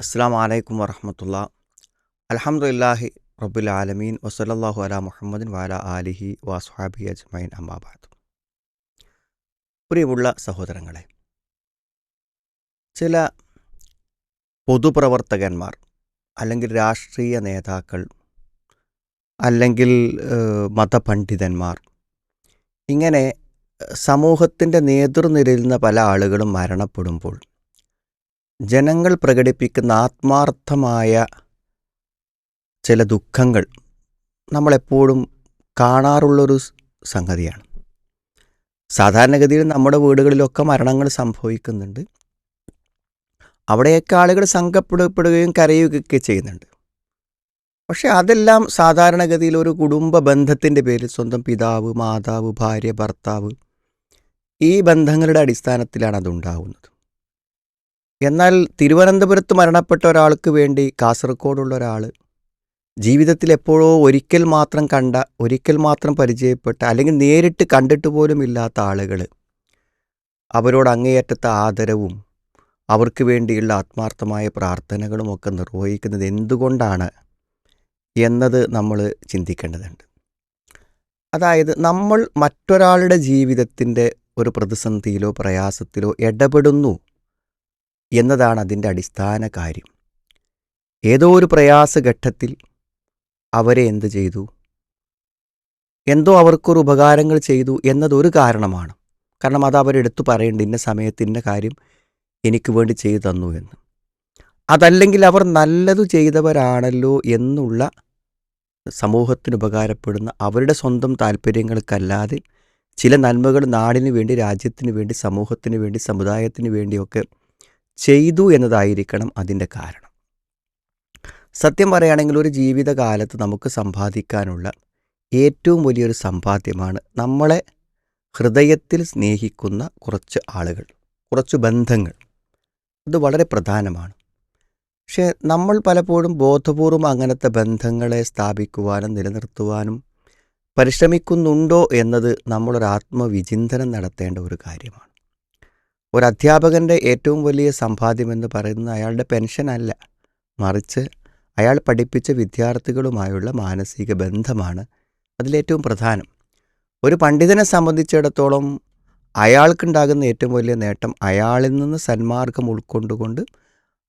അസ്സാം വലൈക്കും വറഹമത്തുള്ള. അലഹമുല്ലാഹി റബുൽ ആലമീൻ. വസലല്ലാഹു അല മുഹമ്മദിൻ വാല ആലിഹി വാസ്ഹാബി അജ്മൈൻ അമ്മാബാദ് പ്രിയമുള്ള സഹോദരങ്ങളെ ചില പൊതുപ്രവർത്തകന്മാർ അല്ലെങ്കിൽ രാഷ്ട്രീയ നേതാക്കൾ അല്ലെങ്കിൽ മതപണ്ഡിതന്മാർ ഇങ്ങനെ സമൂഹത്തിന്റെ നേതൃനിരയിൽ പല ആളുകളും മരണപ്പെടുമ്പോൾ ജനങ്ങൾ പ്രകടിപ്പിക്കുന്ന ആത്മാർത്ഥമായ ചില ദുഃഖങ്ങൾ നമ്മളെപ്പോഴും കാണാറുള്ളൊരു സംഗതിയാണ്. സാധാരണഗതിയിൽ നമ്മുടെ വീടുകളിലൊക്കെ മരണങ്ങൾ സംഭവിക്കുന്നുണ്ട്. അവിടെയൊക്കെ ആളുകൾ സംഘപ്പെടപ്പെടുകയും കരയുകയൊക്കെ ചെയ്യുന്നുണ്ട്. പക്ഷേ അതെല്ലാം സാധാരണഗതിയിൽ ഒരു കുടുംബ ബന്ധത്തിന്റെ പേരിൽ സ്വന്തം പിതാവ് മാതാവ് ഭാര്യ ഭർത്താവ് ഈ ബന്ധങ്ങളുടെ അടിസ്ഥാനത്തിലാണ് അതുണ്ടാവുന്നത്. എന്നാൽ തിരുവനന്തപുരത്ത് മരണപ്പെട്ട ഒരാൾക്ക് വേണ്ടി കാസർഗോഡുള്ള ഒരാൾ ജീവിതത്തിൽ എപ്പോഴോ ഒരിക്കൽ മാത്രം കണ്ട ഒരിക്കൽ മാത്രം പരിചയപ്പെട്ട അല്ലെങ്കിൽ നേരിട്ട് കണ്ടിട്ട് പോലും ഇല്ലാത്ത ആളുകൾ അവരോട് അങ്ങേയറ്റത്തെ ആദരവും അവർക്ക് വേണ്ടിയുള്ള ആത്മാർത്ഥമായ പ്രാർത്ഥനകളും ഒക്കെ നിർവഹിക്കുന്നത് എന്തുകൊണ്ടാണ് എന്നത് നമ്മൾ ചിന്തിക്കേണ്ടതുണ്ട്. അതായത് നമ്മൾ മറ്റൊരാളുടെ ജീവിതത്തിന്റെ ഒരു പ്രതിസന്ധിയിലോ പ്രയാസത്തിലോ ഇടപെടുന്നു എന്നതാണ് അതിന്റെ അടിസ്ഥാന കാര്യം. ഏതോ ഒരു പ്രയാസഘട്ടത്തിൽ അവരെ എന്ത് ചെയ്തു? എന്തോ അവർക്കൊരു ഉപകാരങ്ങൾ ചെയ്തു എന്നതൊരു കാരണമാണ്. കാരണം അത് അവരെടുത്തു പറയേണ്ട ഇന്ന സമയത്ത് ഇന്ന കാര്യം എനിക്ക് വേണ്ടി ചെയ്തു തന്നു എന്ന്. അതല്ലെങ്കിൽ അവർ നല്ലതു ചെയ്തവരാണല്ലോ എന്നുള്ള സമൂഹത്തിന് ഉപകാരപ്പെടുന്ന അവരുടെ സ്വന്തം താല്പര്യങ്ങൾക്കല്ലാതെ ചില നന്മകൾ നാടിനു വേണ്ടി രാജ്യത്തിന് വേണ്ടി സമൂഹത്തിന് വേണ്ടി സമുദായത്തിന് വേണ്ടിയൊക്കെ ചെയ്തു എന്നതായിരിക്കണം അതിന്റെ കാരണം. സത്യം പറയുകയാണെങ്കിൽ ഒരു ജീവിതകാലത്ത് നമുക്ക് സമ്പാദിക്കാനുള്ള ഏറ്റവും വലിയൊരു സമ്പാദ്യമാണ് നമ്മളെ ഹൃദയത്തിൽ സ്നേഹിക്കുന്ന കുറച്ച് ആളുകൾ കുറച്ച് ബന്ധങ്ങൾ. അത് വളരെ പ്രധാനമാണ്. പക്ഷേ നമ്മൾ പലപ്പോഴും ബോധപൂർവം അങ്ങനത്തെ ബന്ധങ്ങളെ സ്ഥാപിക്കുവാനും നിലനിർത്തുവാനും പരിശ്രമിക്കുന്നുണ്ടോ എന്നത് നമ്മളൊരു ആത്മവിചിന്തനം നടത്തേണ്ട ഒരു കാര്യമാണ്. ഒരു അധ്യാപകന്റെ ഏറ്റവും വലിയ സമ്പാദ്യമെന്ന് പറയുന്നത് അയാളുടെ പെൻഷനല്ല മറിച്ച് അയാൾ പഠിപ്പിച്ച വിദ്യാർത്ഥികളുമായുള്ള മാനസിക ബന്ധമാണ് അതിലേറ്റവും പ്രധാനം. ഒരു പണ്ഡിതനെ സംബന്ധിച്ചിടത്തോളം അയാൾക്കുണ്ടാകുന്ന ഏറ്റവും വലിയ നേട്ടം അയാളിൽ നിന്ന് സന്മാർഗം ഉൾക്കൊണ്ടുകൊണ്ട്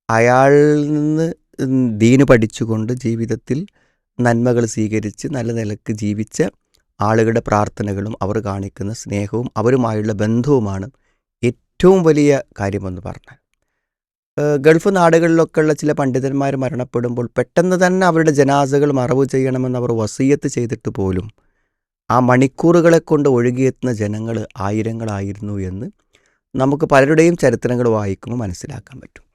അയാളിൽ നിന്ന് ദീന് പഠിച്ചുകൊണ്ട് ജീവിതത്തിൽ നന്മകൾ സ്വീകരിച്ച് നല്ല നിലയ്ക്ക് ജീവിച്ച ആളുകളുടെ പ്രാർത്ഥനകളും അവർ കാണിക്കുന്ന സ്നേഹവും അവരുമായുള്ള ബന്ധവുമാണ് ഏറ്റവും വലിയ കാര്യമെന്ന് പറഞ്ഞാൽ ഗൾഫ് നാടുകളിലൊക്കെ ഉള്ള ചില പണ്ഡിതന്മാർ മരണപ്പെടുമ്പോൾ പെട്ടെന്ന് തന്നെ അവരുടെ ജനാസകൾ മറവ് ചെയ്യണമെന്ന് അവർ വസീയത്ത് ചെയ്തിട്ട് പോലും ആ മണിക്കൂറുകളെ കൊണ്ട് ഒഴുകിയെത്തുന്ന ജനങ്ങൾ ആയിരങ്ങളായിരുന്നു എന്ന് നമുക്ക് പലരുടെയും ചരിത്രങ്ങൾ വായിക്കുമ്പോൾ മനസ്സിലാക്കാൻ പറ്റും.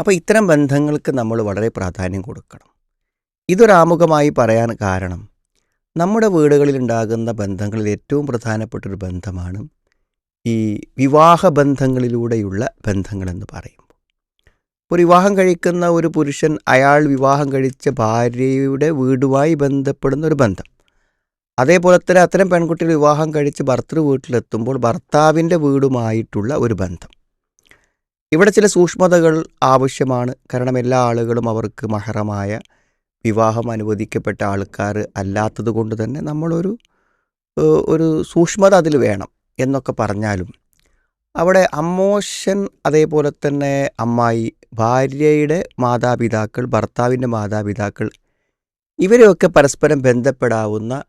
അപ്പോൾ ഇത്തരം ബന്ധങ്ങൾക്ക് നമ്മൾ വളരെ പ്രാധാന്യം കൊടുക്കണം. ഇതൊരാമുഖമായി പറയാൻ കാരണം നമ്മുടെ വീടുകളിൽ ഉണ്ടാകുന്ന ബന്ധങ്ങളിൽ ഏറ്റവും പ്രധാനപ്പെട്ടൊരു ബന്ധമാണ് ഈ വിവാഹ ബന്ധങ്ങളിലൂടെയുള്ള ബന്ധങ്ങളെന്ന് പറയുമ്പോൾ. ഒരു വിവാഹം കഴിക്കുന്ന ഒരു പുരുഷൻ അയാൾ വിവാഹം കഴിച്ച ഭാര്യയുടെ വീടുമായി ബന്ധപ്പെടുന്ന ഒരു ബന്ധം. അതേപോലെ തന്നെ അത്തരം പെൺകുട്ടികൾ വിവാഹം കഴിച്ച് ഭർത്തൃ വീട്ടിലെത്തുമ്പോൾ ഭർത്താവിന്റെ വീടുമായിട്ടുള്ള ഒരു ബന്ധം. ഇവിടെ ചില സൂക്ഷ്മതകൾ ആവശ്യമാണ്. കാരണം എല്ലാ ആളുകളും അവർക്ക് മഹറമായ വിവാഹം അനുവദിക്കപ്പെട്ട ആൾക്കാർ അല്ലാത്തത് കൊണ്ട് തന്നെ നമ്മളൊരു ഒരു സൂക്ഷ്മത അതിൽ വേണം. എന്നൊക്കെ പറഞ്ഞാലും അവിടെ അമ്മോശൻ അതേപോലെ തന്നെ അമ്മായി ഭാര്യയുടെ മാതാപിതാക്കൾ ഭർത്താവിന്റെ മാതാപിതാക്കൾ ഇവരെയൊക്കെ പരസ്പരം ബന്ധപ്പെടാവുന്ന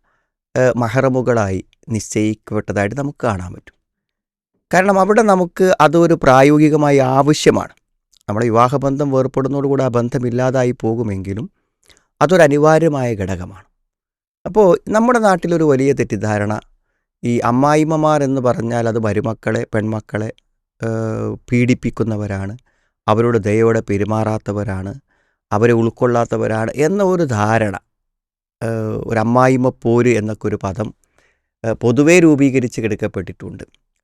മഹറമുകളായി നിശ്ചയിക്കപ്പെട്ടതായിട്ട് നമുക്ക് കാണാൻ പറ്റും. കാരണം അവിടെ നമുക്ക് അതൊരു പ്രായോഗികമായി ആവശ്യമാണ്. നമ്മുടെ വിവാഹബന്ധം വേർപ്പെടുന്നതോടുകൂടി ആ ബന്ധം ഇല്ലാതായി പോകുമെങ്കിലും അതൊരു അനിവാര്യമായ ഘടകമാണ്. അപ്പോൾ നമ്മുടെ നാട്ടിലൊരു വലിയ തെറ്റിദ്ധാരണ ഈ അമ്മായിമ്മമാർ എന്ന് പറഞ്ഞാൽ അത് മരുമക്കളെ പെൺമക്കളെ പീഡിപ്പിക്കുന്നവരാണ്. അവരോട് ദയോടെ പെരുമാറാത്തവരാണ്. അവരെ ഉൾക്കൊള്ളാത്തവരാണ് എന്ന ഒരു ധാരണ ഒരു അമ്മായിമ്മ പോര് എന്നൊക്കെ ഒരു പദം പൊതുവേ രൂപീകരിച്ച് കിടക്കപ്പെട്ടിട്ടുണ്ട്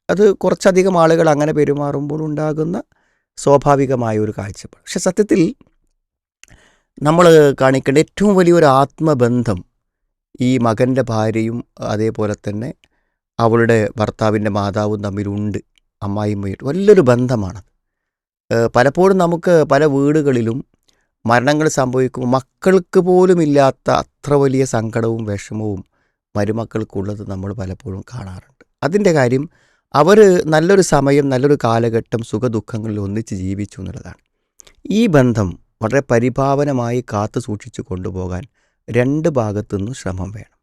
അത് കുറച്ചധികം ആളുകൾ അങ്ങനെ പെരുമാറുമ്പോൾ ഉണ്ടാകുന്ന സ്വാഭാവികമായ ഒരു കാഴ്ചപ്പാട്. പക്ഷെ സത്യത്തിൽ നമ്മൾ കാണിക്കേണ്ട ഏറ്റവും വലിയൊരു ആത്മബന്ധം ഈ മകന്റെ ഭാര്യയും അതേപോലെ തന്നെ അവളുടെ ഭർത്താവിന്റെ മാതാവും തമ്മിലുണ്ട് അമ്മായിമ്മയും വലിയൊരു ബന്ധമാണ് പലപ്പോഴും നമുക്ക് പല വീടുകളിലും മരണങ്ങൾ സംഭവിക്കുമ്പോൾ മക്കൾക്ക് പോലും ഇല്ലാത്ത അത്ര വലിയ സങ്കടവും വിഷമവും മരുമക്കൾക്കുള്ളത് നമ്മൾ പലപ്പോഴും കാണാറുണ്ട്. അതിന്റെ കാര്യം അവർ നല്ലൊരു സമയം നല്ലൊരു കാലഘട്ടം സുഖദുഃഖങ്ങളിൽ ഒന്നിച്ച് ജീവിച്ചു എന്നുള്ളതാണ്. ഈ ബന്ധം വളരെ പരിഭാവനമായി കാത്തു സൂക്ഷിച്ചു കൊണ്ടുപോകാൻ രണ്ട് ഭാഗത്തു നിന്നും ശ്രമം വേണം.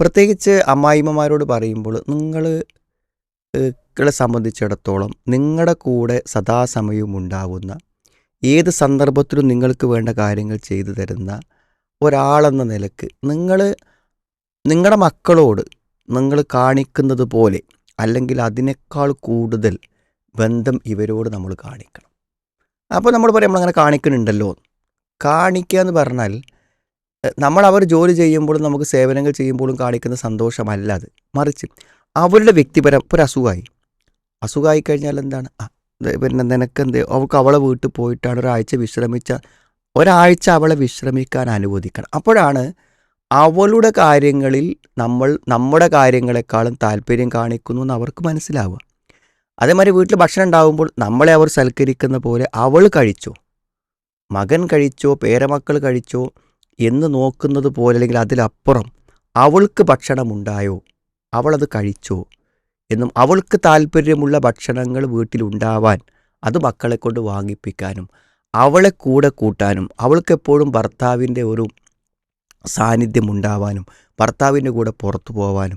പ്രത്യേകിച്ച് അമ്മായിമ്മമാരോട് പറയുമ്പോൾ നിങ്ങൾ ളെ സംബന്ധിച്ചിടത്തോളം നിങ്ങളുടെ കൂടെ സദാസമയവും ഉണ്ടാവുന്ന ഏത് സന്ദർഭത്തിലും നിങ്ങൾക്ക് വേണ്ട കാര്യങ്ങൾ ചെയ്തു തരുന്ന ഒരാളെന്ന നിലയ്ക്ക് നിങ്ങൾ നിങ്ങളുടെ മക്കളോട് നിങ്ങൾ കാണിക്കുന്നത് പോലെ അല്ലെങ്കിൽ അതിനേക്കാൾ കൂടുതൽ ബന്ധം ഇവരോട് നമ്മൾ കാണിക്കണം. അപ്പോൾ നമ്മൾ പറയും നമ്മളങ്ങനെ കാണിക്കുന്നുണ്ടല്ലോ. കാണിക്കുക എന്ന് പറഞ്ഞാൽ നമ്മൾ അവർ ജോലി ചെയ്യുമ്പോഴും നമുക്ക് സേവനങ്ങൾ ചെയ്യുമ്പോഴും കാണിക്കുന്ന സന്തോഷമല്ല അത്. മറിച്ച് അവരുടെ വ്യക്തിപരം ഒരു അസുഖമായി. അസുഖമായി കഴിഞ്ഞാൽ എന്താണ് പിന്നെ നിനക്ക് നിനക്കെന്ത്? അവൾക്ക് അവളെ വീട്ടിൽ പോയിട്ടാണ് ഒരാഴ്ച വിശ്രമിച്ച ഒരാഴ്ച അവളെ വിശ്രമിക്കാൻ അനുവദിക്കണം. അപ്പോഴാണ് അവളുടെ കാര്യങ്ങളിൽ നമ്മൾ നമ്മുടെ കാര്യങ്ങളെക്കാളും താല്പര്യം കാണിക്കുന്നു എന്ന് അവർക്ക് മനസ്സിലാവുക. അതേമാതിരി വീട്ടിൽ ഭക്ഷണം ഉണ്ടാകുമ്പോൾ നമ്മളെ അവർ സൽക്കരിക്കുന്ന പോലെ അവൾ കഴിച്ചോ? മകൻ കഴിച്ചോ? പേരമക്കൾ കഴിച്ചോ? എന്ന് നോക്കുന്നത് പോലെ അല്ലെങ്കിൽ അതിലപ്പുറം അവൾക്ക് ഭക്ഷണമുണ്ടായോ? അവളത് കഴിച്ചോ? എന്നും അവൾക്ക് താല്പര്യമുള്ള ഭക്ഷണങ്ങൾ വീട്ടിലുണ്ടാവാൻ അത് മക്കളെ കൊണ്ട് വാങ്ങിപ്പിക്കാനും അവളെ കൂടെ കൂട്ടാനും അവൾക്കെപ്പോഴും ഭർത്താവിന്റെ ഒരു സാന്നിധ്യം ഉണ്ടാവാനും ഭർത്താവിന്റെ കൂടെ പുറത്തു പോവാനും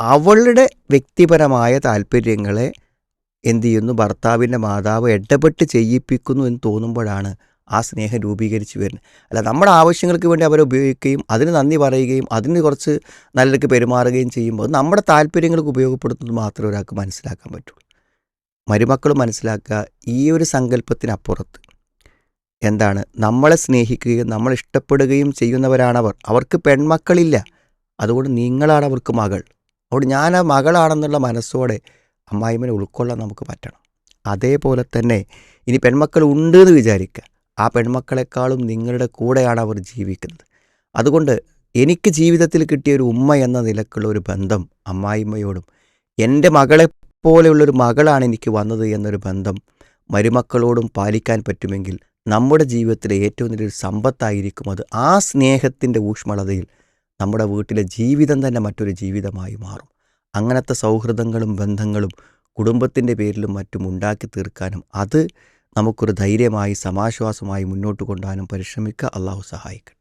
അവളുടെ വ്യക്തിപരമായ താല്പര്യങ്ങളെ എന്തു ചെയ്യുന്നു? ഭർത്താവിന്റെ മാതാവ് ഇടപെട്ട് ചെയ്യിപ്പിക്കുന്നു എന്ന് തോന്നുമ്പോഴാണ് ആ സ്നേഹം രൂപീകരിച്ച് വരുന്നത്. അല്ല നമ്മുടെ ആവശ്യങ്ങൾക്ക് വേണ്ടി അവരെ ഉപയോഗിക്കുകയും അതിന് നന്ദി പറയുകയും അതിന് കുറച്ച് നല്ലതൊക്കെ പെരുമാറുകയും ചെയ്യുമ്പോൾ നമ്മുടെ താല്പര്യങ്ങൾക്ക് ഉപയോഗപ്പെടുത്തുന്നത് മാത്രമേ ഒരാൾക്ക് മനസ്സിലാക്കാൻ പറ്റുള്ളൂ. മരുമക്കൾ മനസ്സിലാക്കുക ഈ ഒരു സങ്കല്പത്തിനപ്പുറത്ത് എന്താണ്? നമ്മളെ സ്നേഹിക്കുകയും നമ്മൾ ഇഷ്ടപ്പെടുകയും ചെയ്യുന്നവരാണവർ. അവർക്ക് പെൺമക്കളില്ല. അതുകൊണ്ട് നിങ്ങളാണ് അവർക്ക് മകൾ. അതുകൊണ്ട് ഞാൻ ആ മകളാണെന്നുള്ള മനസ്സോടെ അമ്മായിമ്മനെ ഉൾക്കൊള്ളാൻ നമുക്ക് പറ്റണം. അതേപോലെ തന്നെ ഇനി പെൺമക്കൾ ഉണ്ട് എന്ന് വിചാരിക്കുക. ആ പെൺമക്കളെക്കാളും നിങ്ങളുടെ കൂടെയാണ് അവർ ജീവിക്കുന്നത്. അതുകൊണ്ട് എനിക്ക് ജീവിതത്തിൽ കിട്ടിയ ഒരു ഉമ്മ എന്ന നിലക്കുള്ള ഒരു ബന്ധം അമ്മായിമ്മയോടും എന്റെ മകളെ പോലെയുള്ളൊരു മകളാണ് എനിക്ക് വന്നത് എന്നൊരു ബന്ധം മരുമക്കളോടും പാലിക്കാൻ പറ്റുമെങ്കിൽ നമ്മുടെ ജീവിതത്തിലെ ഏറ്റവും വലിയൊരു സമ്പത്തായിരിക്കും അത്. ആ സ്നേഹത്തിന്റെ ഊഷ്മളതയിൽ നമ്മുടെ വീട്ടിലെ ജീവിതം തന്നെ മറ്റൊരു ജീവിതമായി മാറും. അങ്ങനത്തെ സൗഹൃദങ്ങളും ബന്ധങ്ങളും കുടുംബത്തിന്റെ പേരിലും മറ്റും ഉണ്ടാക്കി തീർക്കാനും അത് നമുക്കൊരു ധൈര്യമായി സമാശ്വാസമായി മുന്നോട്ട് കൊണ്ടുപോകാനും പരിശ്രമിക്കുക. അള്ളാഹു സഹായിക്കട്ടെ.